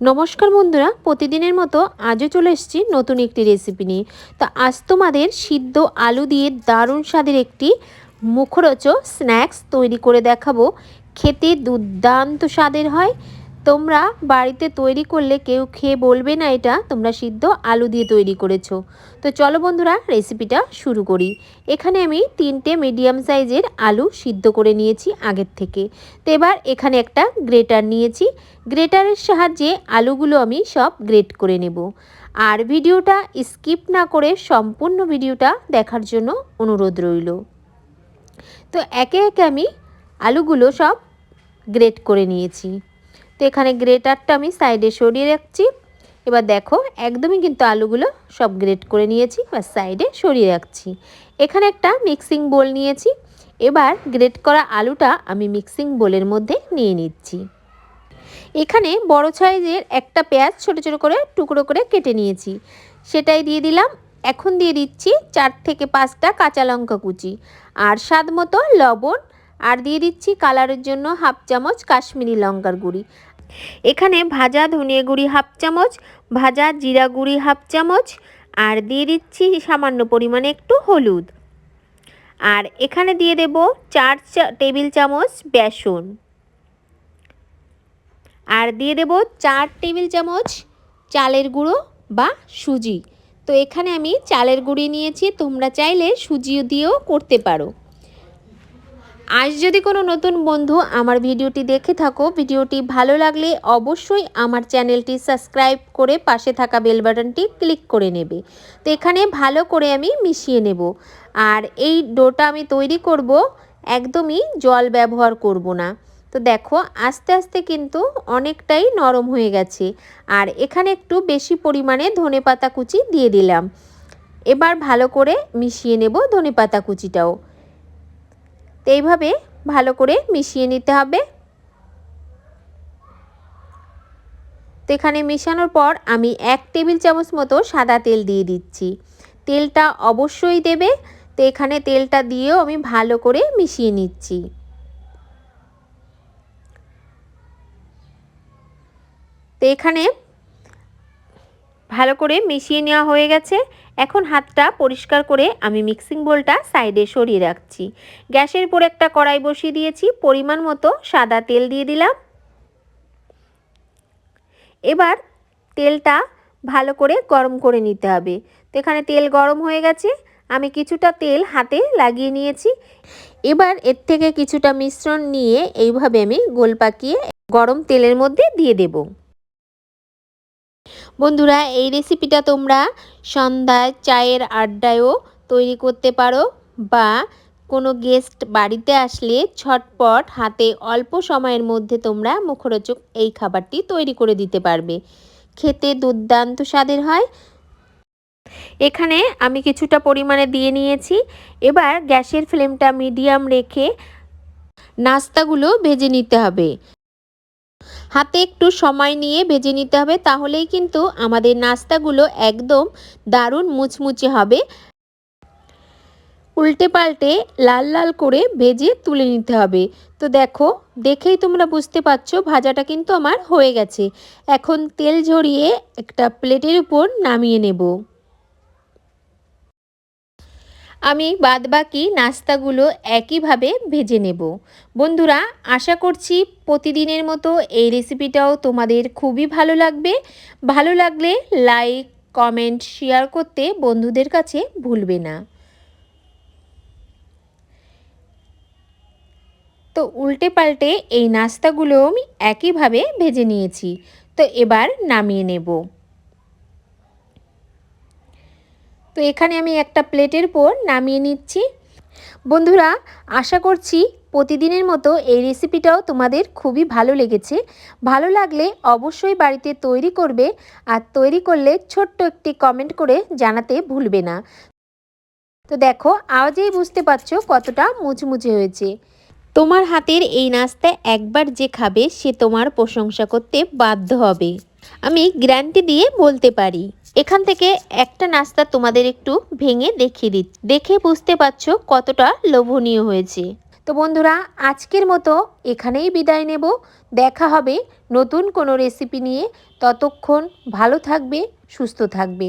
নমস্কার বন্ধুরা, প্রতিদিনের মতো আজও চলে এসেছি নতুন একটি রেসিপি নিয়ে। তো আজ তোমাদের সিদ্ধ আলু দিয়ে দারুণ স্বাদের একটি মুখরোচক স্ন্যাক্স তৈরি করে দেখাবো। খেতে দুর্দান্ত স্বাদের হয় তোমরা বাড়িতে তৈরি করলে কেউ খেয়ে বলবে না এটা, তোমরা সিদ্ধ আলু দিয়ে তৈরি করেছ। তো চলো বন্ধুরা রেসিপিটা শুরু করি। এখানে আমি তিনটে মিডিয়াম সাইজের আলু সিদ্ধ করে নিয়েছি আগের থেকে। তো এবার এখানে একটা গ্রেটার নিয়েছি। গ্রেটারের সাহায্যে আলুগুলো আমি সব গ্রেট করে নেব। আর ভিডিওটা স্কিপ না করে সম্পূর্ণ ভিডিওটা দেখার জন্য অনুরোধ রইল। তো একে একে আমি আলুগুলো সব গ্রেট করে নিয়েছি। তো এখানে গ্রেটারটা আমি সাইডে সরিয়ে রাখছি। এবার দেখো, একদমই কিন্তু আলুগুলো সব গ্রেট করে নিয়েছি বা সাইডে সরিয়ে রাখছি। এখানে একটা মিক্সিং বোল নিয়েছি, এবার গ্রেট করা আলুটা আমি মিক্সিং বোলের মধ্যে নিয়ে নিচ্ছি। এখানে বড় সাইজের একটা পেঁয়াজ ছোট ছোট করে টুকরো করে কেটে নিয়েছি। সেটাই দিয়ে দিলাম, এখন দিয়ে দিচ্ছি চার থেকে পাঁচটা কাঁচা লঙ্কা কুচি। আর স্বাদ মতো লবণ আর দিয়ে দিচ্ছি কালারের জন্য হাফ চামচ কাশ্মীরি লঙ্কার গুঁড়ি। এখানে ভাজা ধনিয়া গুঁড়ি হাফ চামচ, ভাজা জিরা গুঁড়ি হাফ চামচ, আর দিয়ে দিচ্ছি সামান্য পরিমাণে একটু হলুদ। আর এখানে দিয়ে দেব চার টেবিল চামচ বেসন। আর দিয়ে দেব চার টেবিল চামচ চালের গুঁড়ো বা সুজি। তো এখানে আমি চালের গুঁড়ি নিয়েছি, তোমরা চাইলে সুজিও দিয়েও করতে পারো। আজ যদি কোনো নতুন বন্ধু আমার ভিডিওটি দেখে থাকো, ভিডিওটি ভালো লাগলে অবশ্যই আমার চ্যানেলটি সাবস্ক্রাইব করে পাশে থাকা বেল বাটনটি ক্লিক করে নেবে। তো এখানে ভালো করে আমি মিশিয়ে নেব। আর এই ডোটা আমি তৈরি করব, একদমই জল ব্যবহার করব না। তো দেখো, আস্তে আস্তে কিন্তু অনেকটাই নরম হয়ে গেছে। আর এখানে একটু বেশি পরিমাণে ধনে পাতা কুচি দিয়ে দিলাম। এবার ভালো করে মিশিয়ে নেব ধনে পাতা কুচিটাও। তো এইভাবে ভালো করে মিশিয়ে নিতে হবে। তো এখানে মেশানোর পর আমি এক টেবিল চামচ মতো সাদা তেল দিয়ে দিচ্ছি। তেলটা অবশ্যই দেবে। তো এখানে তেলটা দিয়েও আমি ভালো করে মিশিয়ে নিচ্ছি। তো এখানে ভালো করে মিশিয়ে নেওয়া হয়ে গেছে। এখন হাতটা পরিষ্কার করে আমি মিক্সিং বোলটা সাইডে সরিয়ে রাখছি। গ্যাসের উপর একটা কড়াই বসিয়ে দিয়েছি, পরিমাণ মতো সাদা তেল দিয়ে দিলাম। এবার তেলটা ভালো করে গরম করে নিতে হবে। তো এখানে তেল গরম হয়ে গেছে, আমি কিছুটা তেল হাতে লাগিয়ে নিয়েছি। এবার এর থেকে কিছুটা মিশ্রণ নিয়ে এইভাবে আমি গোল পাকিয়ে গরম তেলের মধ্যে দিয়ে দেবো। বন্ধুরা, এই রেসিপিটা তোমরা সন্ধ্যায় চায়ের আড্ডায়ও তৈরি করতে পারো বা কোনো গেস্ট বাড়িতে আসলে ছটপট হাতে অল্প সময়ের মধ্যে তোমরা মুখরোচক এই খাবারটি তৈরি করে দিতে পারবে। খেতে দুর্দান্ত স্বাদের হয়। এখানে আমি কিছুটা পরিমাণে দিয়ে নিয়েছি। এবার গ্যাসের ফ্লেমটা মিডিয়াম রেখে নাস্তাগুলো ভেজে নিতে হবে। হাতে একটু সময় নিয়ে ভেজে নিতে হবে, তাহলেই কিন্তু আমাদের নাস্তাগুলো একদম দারুণ মুচমুচে হবে। উল্টে পাল্টে লাল লাল করে ভেজে তুলে নিতে হবে। তো দেখো, দেখেই তোমরা বুঝতে পারছ ভাজাটা কিন্তু আমার হয়ে গেছে। এখন তেল ঝরিয়ে একটা প্লেটের উপর নামিয়ে নেব। আমি বাদবাকি নাস্তাগুলো একইভাবে ভেজে নেব। বন্ধুরা, আশা করছি প্রতিদিনের মতো এই রেসিপিটাও তোমাদের খুবই ভালো লাগবে। ভালো লাগলে লাইক কমেন্ট শেয়ার করতে বন্ধুদের কাছে ভুলবে না। তো উল্টে পাল্টে এই নাস্তাগুলো আমি একইভাবে ভেজে নিয়েছি। তো এবার নামিয়ে নেব। তো এখানে আমি একটা প্লেটের পর নামিয়ে নিচ্ছি। বন্ধুরা, আশা করছি প্রতিদিনের মতো এই রেসিপিটাও তোমাদের খুবই ভালো লেগেছে। ভালো লাগলে অবশ্যই বাড়িতে তৈরি করবে আর তৈরি করলে ছোট্ট একটি কমেন্ট করে জানাতে ভুলবে না। তো দেখো আওয়াজেই বুঝতে পারছ কতটা মুচমুচে হয়েছে। তোমার হাতের এই নাস্তা একবার যে খাবে, সে তোমার প্রশংসা করতে বাধ্য হবে। আমি গ্যারান্টি দিয়ে বলতে পারি। এখান থেকে একটা নাস্তা তোমাদের একটু ভেঙে দেখিয়ে দিচ্ছি দেখে বুঝতে পারছ কতটা লোভনীয় হয়েছে। তো বন্ধুরা, আজকের মতো এখানেই বিদায় নেব। দেখা হবে নতুন কোনো রেসিপি নিয়ে। ততক্ষণ ভালো থাকবে, সুস্থ থাকবে।